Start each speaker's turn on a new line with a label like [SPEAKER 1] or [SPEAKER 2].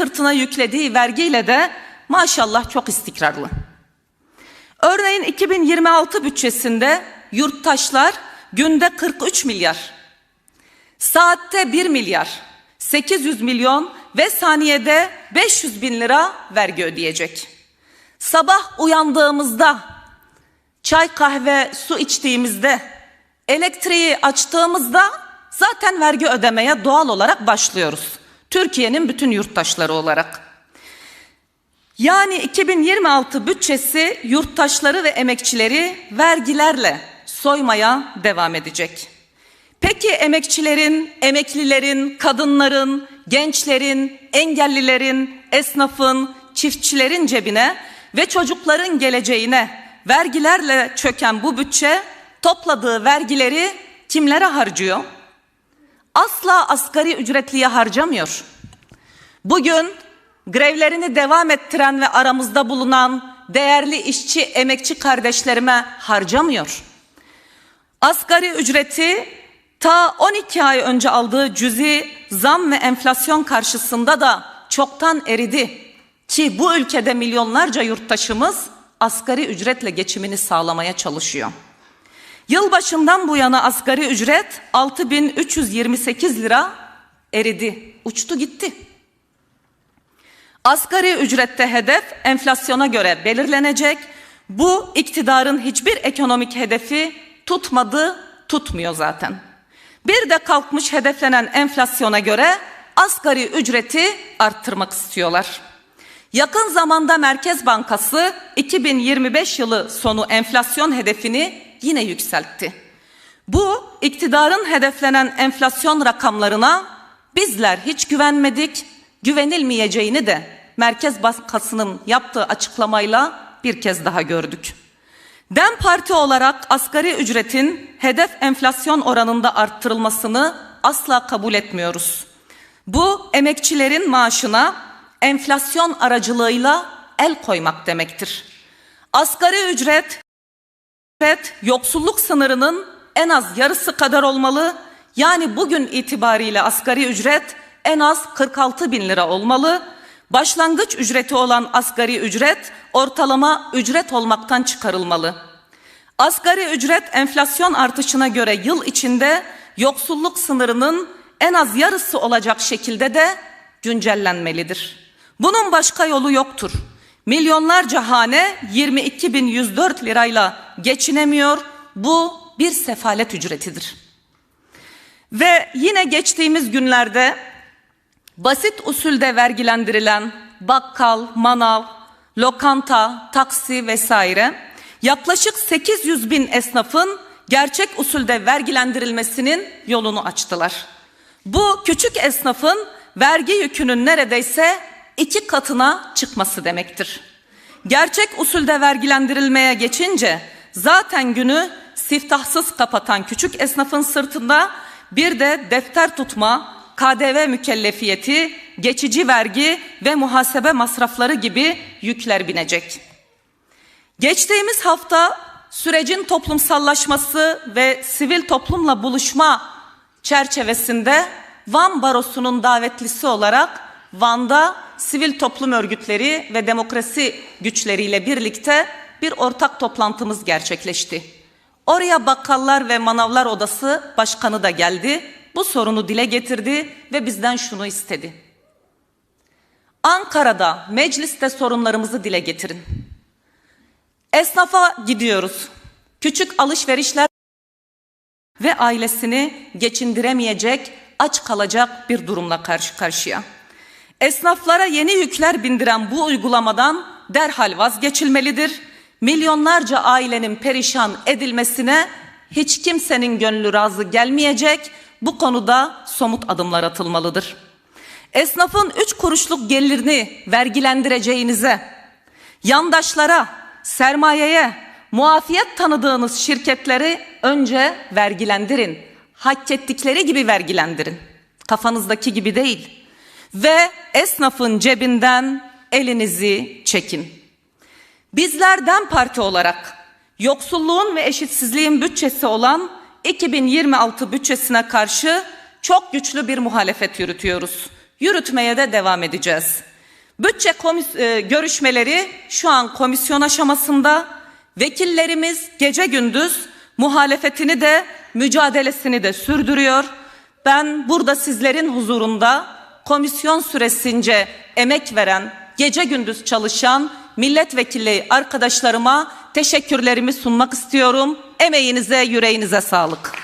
[SPEAKER 1] sırtına yüklediği vergiyle de maşallah çok istikrarlı. Örneğin 2026 bütçesinde yurttaşlar günde 43 milyar, saatte 1 milyar, 800 milyon ve saniyede 500 bin lira vergi ödeyecek. Sabah uyandığımızda, çay kahve su içtiğimizde, elektriği açtığımızda zaten vergi ödemeye doğal olarak başlıyoruz. Türkiye'nin bütün yurttaşları olarak. Yani 2026 bütçesi yurttaşları ve emekçileri vergilerle soymaya devam edecek. Peki emekçilerin, emeklilerin, kadınların, gençlerin, engellilerin, esnafın, çiftçilerin cebine ve çocukların geleceğine vergilerle çöken bu bütçe topladığı vergileri kimlere harcıyor? Asla asgari ücretliye harcamıyor. Bugün grevlerini devam ettiren ve aramızda bulunan değerli işçi, emekçi kardeşlerime harcamıyor. Asgari ücreti ta 12 ay önce aldığı cüzi zam ve enflasyon karşısında da çoktan eridi. Ki bu ülkede milyonlarca yurttaşımız asgari ücretle geçimini sağlamaya çalışıyor. Yılbaşından bu yana asgari ücret 6328 lira eridi, uçtu gitti. Asgari ücrette hedef enflasyona göre belirlenecek. Bu iktidarın hiçbir ekonomik hedefi tutmadı, tutmuyor zaten. Bir de kalkmış hedeflenen enflasyona göre asgari ücreti arttırmak istiyorlar. Yakın zamanda Merkez Bankası 2025 yılı sonu enflasyon hedefini yine yükseltti. Bu iktidarın hedeflenen enflasyon rakamlarına bizler hiç güvenmedik, güvenilmeyeceğini de Merkez Bankası'nın yaptığı açıklamayla bir kez daha gördük. DEM Parti olarak asgari ücretin hedef enflasyon oranında arttırılmasını asla kabul etmiyoruz. Bu emekçilerin maaşına enflasyon aracılığıyla el koymak demektir. Asgari ücret, ücret yoksulluk sınırının en az yarısı kadar olmalı. Yani bugün itibariyle asgari ücret en az 46 bin lira olmalı. Başlangıç ücreti olan asgari ücret ortalama ücret olmaktan çıkarılmalı. Asgari ücret enflasyon artışına göre yıl içinde yoksulluk sınırının en az yarısı olacak şekilde de güncellenmelidir. Bunun başka yolu yoktur. Milyonlarca hane 22.104 lirayla geçinemiyor. Bu bir sefalet ücretidir. Ve yine geçtiğimiz günlerde basit usulde vergilendirilen bakkal, manav, lokanta, taksi vesaire yaklaşık 800 bin esnafın gerçek usulde vergilendirilmesinin yolunu açtılar. Bu küçük esnafın vergi yükünün neredeyse iki katına çıkması demektir. Gerçek usulde vergilendirilmeye geçince zaten günü siftahsız kapatan küçük esnafın sırtında bir de defter tutma, KDV mükellefiyeti, geçici vergi ve muhasebe masrafları gibi yükler binecek. Geçtiğimiz hafta sürecin toplumsallaşması ve sivil toplumla buluşma çerçevesinde Van Barosu'nun davetlisi olarak Van'da sivil toplum örgütleri ve demokrasi güçleriyle birlikte bir ortak toplantımız gerçekleşti. Oraya bakkallar ve manavlar odası başkanı da geldi. Bu sorunu dile getirdi ve bizden şunu istedi. Ankara'da mecliste sorunlarımızı dile getirin. Esnafa gidiyoruz. Küçük alışverişler ve ailesini geçindiremeyecek, aç kalacak bir durumla karşı karşıya. Esnaflara yeni yükler bindiren bu uygulamadan derhal vazgeçilmelidir. Milyonlarca ailenin perişan edilmesine hiç kimsenin gönlü razı gelmeyecek. Bu konuda somut adımlar atılmalıdır. Esnafın üç kuruşluk gelirini vergilendireceğinize, yandaşlara, sermayeye, muafiyet tanıdığınız şirketleri önce vergilendirin. Hak ettikleri gibi vergilendirin. Kafanızdaki gibi değil. Ve esnafın cebinden elinizi çekin. Bizlerden parti olarak yoksulluğun ve eşitsizliğin bütçesi olan 2026 bütçesine karşı çok güçlü bir muhalefet yürütüyoruz. Yürütmeye de devam edeceğiz. Bütçe e, görüşmeleri şu an komisyon aşamasında. Vekillerimiz gece gündüz muhalefetini de mücadelesini de sürdürüyor. Ben burada sizlerin huzurunda komisyon süresince emek veren, gece gündüz çalışan milletvekili arkadaşlarıma teşekkürlerimi sunmak istiyorum. Emeğinize, yüreğinize sağlık.